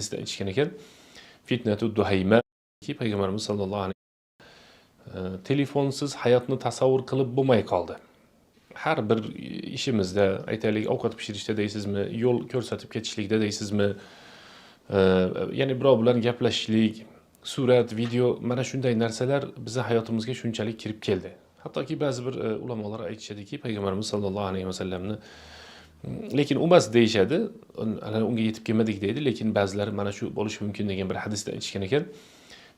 hadisda aytishgan ekan fitnatu duhayma ki payg'ambarimiz sollallohu alayhi vasallam e, telefonsiz hayotni tasavvur qilib bo'lmay qoldi har bir ishimizda aytaylik ovqat pishirishda deysizmi yo'l ko'rsatib ketishlikda deysizmi e, ya'ni birov bilan gaplashishlik surat video mana shunday narsalar bizni hayotimizga shunchalik kirib keldi hattoki ba'zi bir e, ulamolar aytishadiki payg'ambarimiz sollallohu alayhi vasallamni lekin u emas deyishadi. Unga yetib kelmadik deydi. Lekin ba'zilari mana shu bo'lishi mumkin degan bir hadisda aytishgan ekan.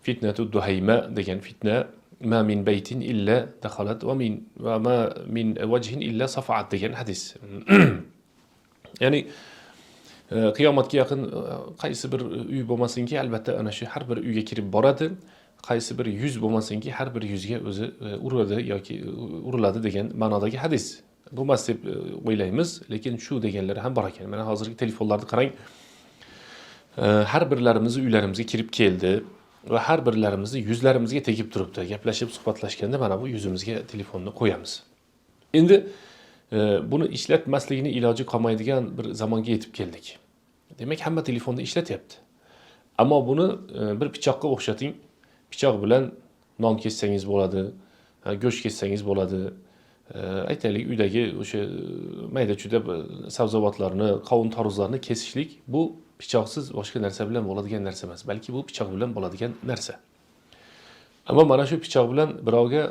Fitnatu duhayma degan fitna ma min baytin illa dakhalat va min va ma min vajhin illa safaat degan hadis. Ya'ni e, qiyomatga yaqin e, qaysi bir uy bo'lmasinki albatta ana shu har bir uyga kirib boradi. Qaysi bir yuz bo'lmasinki har bir yuzga o'zi e, uradi yoki uriladi degan ma'nodagi hadis deb e, o'ylaymiz lekin shu deganlari ham bor ekan mana hozirgi telefonlarni qarang E, har birlarimizni uylarimizga kirib keldi va har birlarimizni yuzlarimizga tegib turibdi gaplashib suhbatlashganda mana bu yuzimizga telefonni qo'yamiz endi e, buni ishlatmaslikni iloji qolmaydigan bir zamonga yetib keldik demak hamma telefonni ishlatyapti ammo buni e, bir pichoqqa o'xshating pichoq bilan non kessangiz bo'ladi go'sht kessangiz bo'ladi aytaylik uydagi o'sha mayda chuyda bir sabzavotlarni qovun tarvuzlarni kesishlik bu pichoqsiz boshqa narsa bilan bo'ladigan narsa emas balki bu pichoq bilan bo'ladigan narsa ammo mana shu pichoq bilan birovga